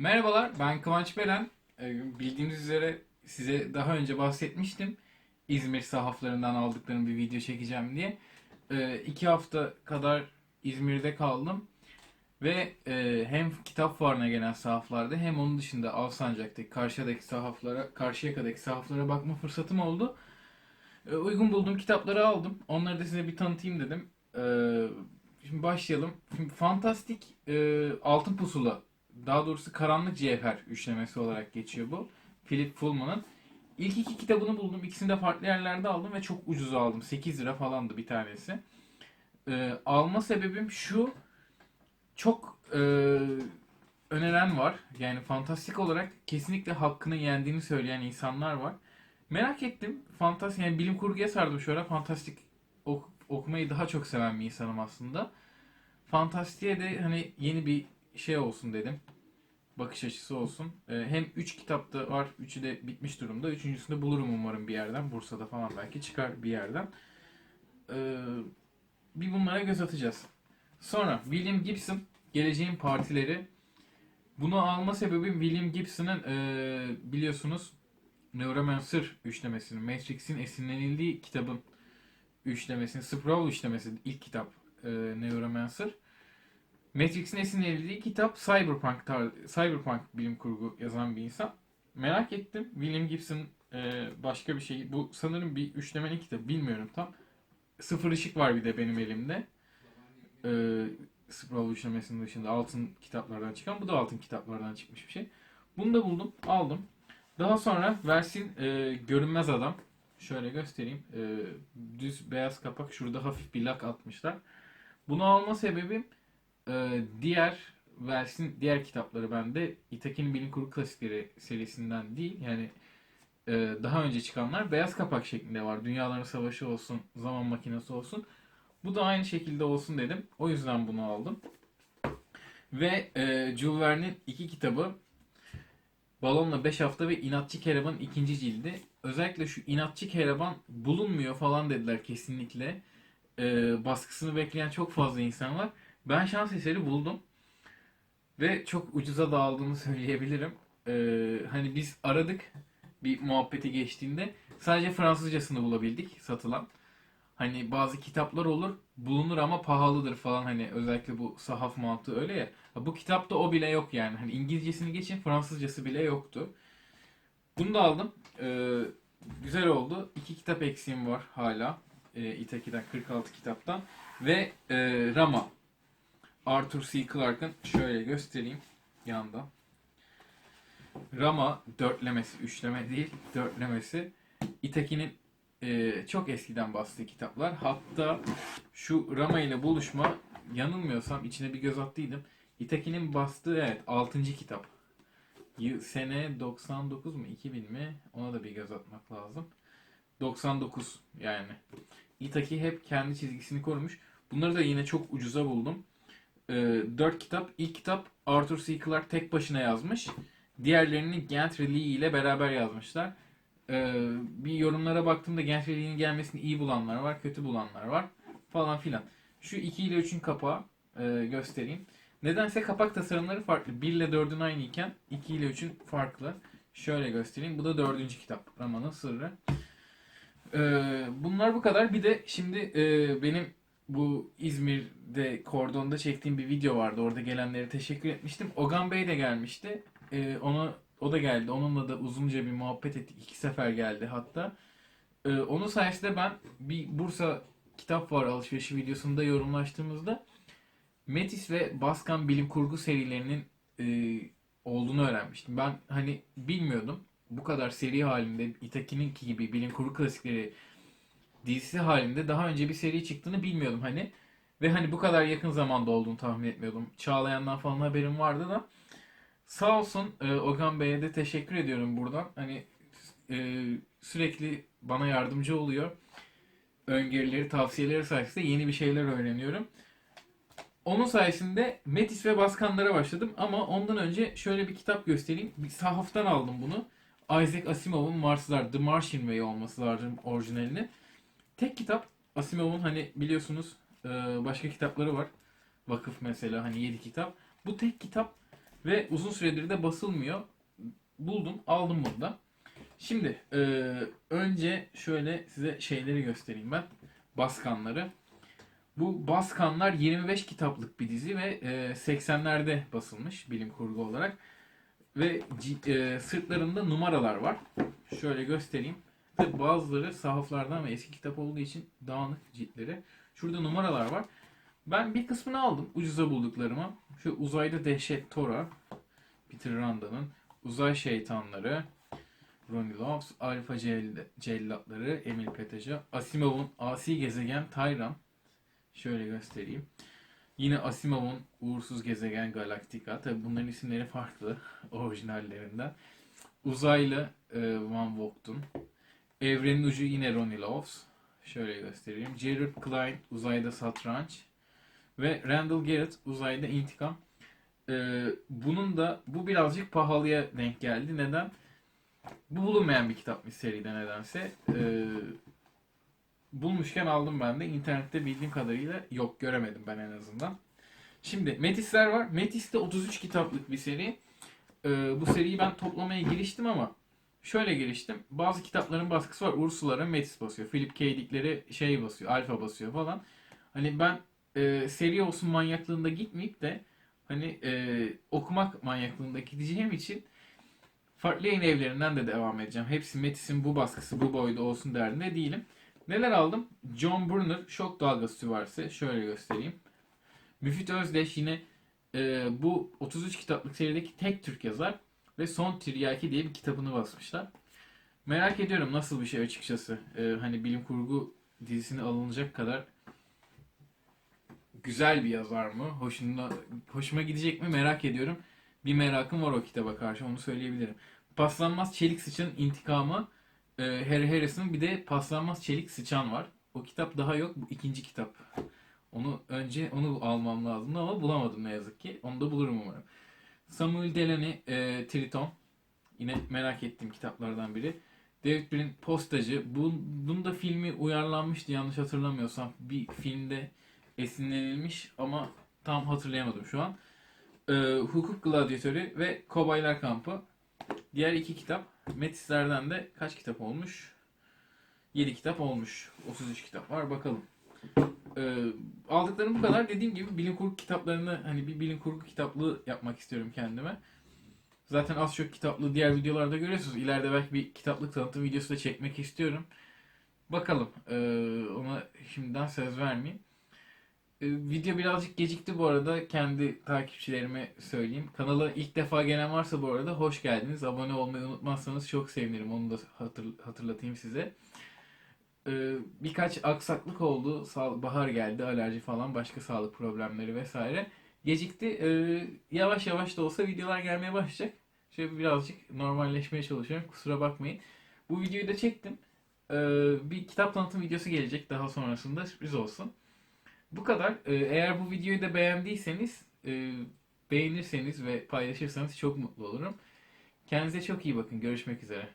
Merhabalar, ben Kıvanç Belen. Ee, Bildiğiniz üzere size daha önce bahsetmiştim. İzmir sahaflarından aldıklarım bir video çekeceğim diye. Ee, iki hafta kadar İzmir'de kaldım. Ve e, hem kitap fuarına gelen sahaflarda hem onun dışında Alsancak'taki, Karşıyaka'daki sahaflara, Karşıyaka'daki sahaflara bakma fırsatım oldu. Ee, uygun bulduğum kitapları aldım. Onları da size bir tanıtayım dedim. Şimdi başlayalım. Şimdi Fantastik e, Altın Pusula daha doğrusu Karanlık Cevher üçlemesi olarak geçiyor bu. Philip Pullman'ın. İlk iki kitabını buldum. İkisini de farklı yerlerde aldım ve çok ucuz aldım. 8 lira falandı bir tanesi. Ee, alma sebebim şu. Çok e, öneren var. Yani fantastik olarak kesinlikle hakkını yendiğini söyleyen insanlar var. Merak ettim. Fantastik yani bilim kurguya sardım şöyle. Fantastik ok- okumayı daha çok seven bir insanım aslında. Fantastiğe de hani yeni bir şey olsun dedim. Bakış açısı olsun. Ee, hem 3 kitapta var. Üçü de bitmiş durumda. Üçüncüsünü bulurum umarım bir yerden. Bursa'da falan belki çıkar bir yerden. Ee, bir bunlara göz atacağız. Sonra William Gibson Geleceğin Partileri. Bunu alma sebebim William Gibson'ın ee, biliyorsunuz Neuromancer üçlemesinin, Matrix'in esinlenildiği kitabın üçlemesinin, Sprawl üçlemesi ilk kitap ee, Neuromancer. Matrix'in esinlenildiği kitap Cyberpunk tar Cyberpunk bilim kurgu yazan bir insan. Merak ettim. William Gibson e, başka bir şey. Bu sanırım bir üçlemeli kitap. Bilmiyorum tam. Sıfır ışık var bir de benim elimde. E, Sprawl üçlemesinin dışında altın kitaplardan çıkan. Bu da altın kitaplardan çıkmış bir şey. Bunu da buldum. Aldım. Daha sonra Versin e, Görünmez Adam. Şöyle göstereyim. E, düz beyaz kapak. Şurada hafif bir lak atmışlar. Bunu alma sebebim ee, diğer versin diğer kitapları bende Itaki'nin Bilim Kurgu Klasikleri serisinden değil yani e, daha önce çıkanlar beyaz kapak şeklinde var. Dünyaların Savaşı olsun, Zaman Makinesi olsun. Bu da aynı şekilde olsun dedim. O yüzden bunu aldım. Ve e, Jules Verne'in iki kitabı Balonla 5 hafta ve İnatçı Keraban'ın ikinci cildi. Özellikle şu İnatçı Keraban bulunmuyor falan dediler kesinlikle. E, baskısını bekleyen çok fazla insan var. Ben şans eseri buldum. Ve çok ucuza da aldığımı söyleyebilirim. Ee, hani biz aradık bir muhabbeti geçtiğinde sadece Fransızcasını bulabildik satılan. Hani bazı kitaplar olur bulunur ama pahalıdır falan hani özellikle bu sahaf mantığı öyle ya. Bu kitapta o bile yok yani. Hani İngilizcesini geçin Fransızcası bile yoktu. Bunu da aldım. Ee, güzel oldu. İki kitap eksiğim var hala. Ee, Itaki'den 46 kitaptan. Ve e, Rama Arthur C. Clarke'ın şöyle göstereyim yanda. Rama dörtlemesi, üçleme değil, dörtlemesi. Itaki'nin e, çok eskiden bastığı kitaplar. Hatta şu Rama ile buluşma yanılmıyorsam içine bir göz attıydım. Itaki'nin bastığı evet 6. kitap. Sene 99 mu 2000 mi ona da bir göz atmak lazım. 99 yani. Itaki hep kendi çizgisini korumuş. Bunları da yine çok ucuza buldum e, 4 kitap. İlk kitap Arthur C. Clarke tek başına yazmış. Diğerlerini Gentry Lee ile beraber yazmışlar. E, bir yorumlara baktığımda Gentry Lee'nin gelmesini iyi bulanlar var, kötü bulanlar var falan filan. Şu 2 ile 3'ün kapağı e, göstereyim. Nedense kapak tasarımları farklı. 1 ile 4'ün aynı iken 2 ile 3'ün farklı. Şöyle göstereyim. Bu da dördüncü kitap. Raman'ın Sırrı. Ee, bunlar bu kadar. Bir de şimdi e, benim bu İzmir'de kordonda çektiğim bir video vardı. Orada gelenlere teşekkür etmiştim. Ogan Bey de gelmişti. Ee, onu o da geldi. Onunla da uzunca bir muhabbet ettik. İki sefer geldi hatta. Ee, onun sayesinde ben bir Bursa kitap var alışverişi videosunda yorumlaştığımızda Metis ve Baskan bilim kurgu serilerinin e, olduğunu öğrenmiştim. Ben hani bilmiyordum. Bu kadar seri halinde Itaki'nin gibi bilim kurgu klasikleri dizisi halinde daha önce bir seri çıktığını bilmiyordum hani. Ve hani bu kadar yakın zamanda olduğunu tahmin etmiyordum. Çağlayan'dan falan haberim vardı da. Sağ olsun e, Ogan Bey'e de teşekkür ediyorum buradan. Hani e, sürekli bana yardımcı oluyor. Öngörüleri, tavsiyeleri sayesinde yeni bir şeyler öğreniyorum. Onun sayesinde Metis ve Baskanlara başladım ama ondan önce şöyle bir kitap göstereyim. Bir sahaftan aldım bunu. Isaac Asimov'un Marslar The Martian Way olması lazım orijinalini. Tek kitap Asimov'un hani biliyorsunuz e, başka kitapları var. Vakıf mesela hani 7 kitap. Bu tek kitap Ve uzun süredir de basılmıyor. Buldum, aldım bunu da. Şimdi e, önce şöyle size şeyleri göstereyim ben. Baskanları. Bu Baskanlar 25 kitaplık bir dizi ve e, 80'lerde basılmış bilim kurgu olarak. Ve e, sırtlarında numaralar var. Şöyle göstereyim. Bazıları sahaflardan ve eski kitap olduğu için dağınık ciltleri. Şurada numaralar var. Ben bir kısmını aldım ucuza bulduklarıma. Şu uzayda dehşet Tora, Peter Randa'nın Uzay Şeytanları, Ronnie Loves, Alfa Cell- Cellatları, Emil Peteja, Asimov'un Asi Gezegen Tyran. Şöyle göstereyim. Yine Asimov'un Uğursuz Gezegen Galactica. Tabi bunların isimleri farklı orijinallerinden. Uzaylı e, Van Vogt'un. Evrenin Ucu yine Ronnie Loves. Şöyle göstereyim. Jared Klein Uzayda Satranç. Ve Randall Garrett Uzayda İntikam. Ee, bunun da bu birazcık pahalıya denk geldi. Neden? Bu bulunmayan bir kitapmış seride nedense. Ee, bulmuşken aldım ben de. İnternette bildiğim kadarıyla yok göremedim ben en azından. Şimdi Metisler var. Metis de 33 kitaplık bir seri. Ee, bu seriyi ben toplamaya giriştim ama şöyle giriştim. Bazı kitapların baskısı var. Ursulara Metis basıyor. Philip K. Dick'leri şey basıyor. Alfa basıyor falan. Hani ben e, seri olsun manyaklığında gitmeyip de hani e, okumak manyaklığında gideceğim için farklı yayın evlerinden de devam edeceğim. Hepsi Metis'in bu baskısı bu boyda olsun derdinde değilim. Neler aldım? John Brunner Şok Dalgası Süvarisi. Şöyle göstereyim. Müfit Özdeş yine e, bu 33 kitaplık serideki tek Türk yazar ve Son Tiryaki diye bir kitabını basmışlar. Merak ediyorum nasıl bir şey açıkçası. E, hani bilim kurgu dizisine alınacak kadar güzel bir yazar mı? Hoşuna, hoşuma gidecek mi merak ediyorum. Bir merakım var o kitaba karşı onu söyleyebilirim. Paslanmaz Çelik Sıçan intikamı e, Harry Harris'in bir de Paslanmaz Çelik Sıçan var. O kitap daha yok. Bu ikinci kitap. Onu önce onu almam lazımdı ama bulamadım ne yazık ki. Onu da bulurum umarım. Samuel Delany e, Triton. Yine merak ettiğim kitaplardan biri. David Brin Postacı. Bu, bunun da filmi uyarlanmıştı yanlış hatırlamıyorsam. Bir filmde esinlenilmiş ama tam hatırlayamadım şu an. Ee, Hukuk Gladyatörü ve Kobaylar Kampı. Diğer iki kitap. Metislerden de kaç kitap olmuş? 7 kitap olmuş. 33 kitap var bakalım. Ee, aldıklarım bu kadar. Dediğim gibi bilim kurgu kitaplarını hani bir bilim kurgu kitaplığı yapmak istiyorum kendime. Zaten az çok kitaplı diğer videolarda görüyorsunuz. İleride belki bir kitaplık tanıtım videosu da çekmek istiyorum. Bakalım. Ee, ona şimdiden söz vermeyeyim. Ee, Video birazcık gecikti bu arada. Kendi takipçilerime söyleyeyim. Kanala ilk defa gelen varsa bu arada hoş geldiniz. Abone olmayı unutmazsanız çok sevinirim. Onu da hatır- hatırlatayım size. Ee, Birkaç aksaklık oldu. Bahar geldi, alerji falan, başka sağlık problemleri vesaire. Gecikti. Ee, Yavaş yavaş da olsa videolar gelmeye başlayacak. Şöyle birazcık normalleşmeye çalışıyorum. Kusura bakmayın. Bu videoyu da çektim. Ee, Bir kitap tanıtım videosu gelecek daha sonrasında sürpriz olsun. Bu kadar. Eğer bu videoyu da beğendiyseniz, e, beğenirseniz ve paylaşırsanız çok mutlu olurum. Kendinize çok iyi bakın. Görüşmek üzere.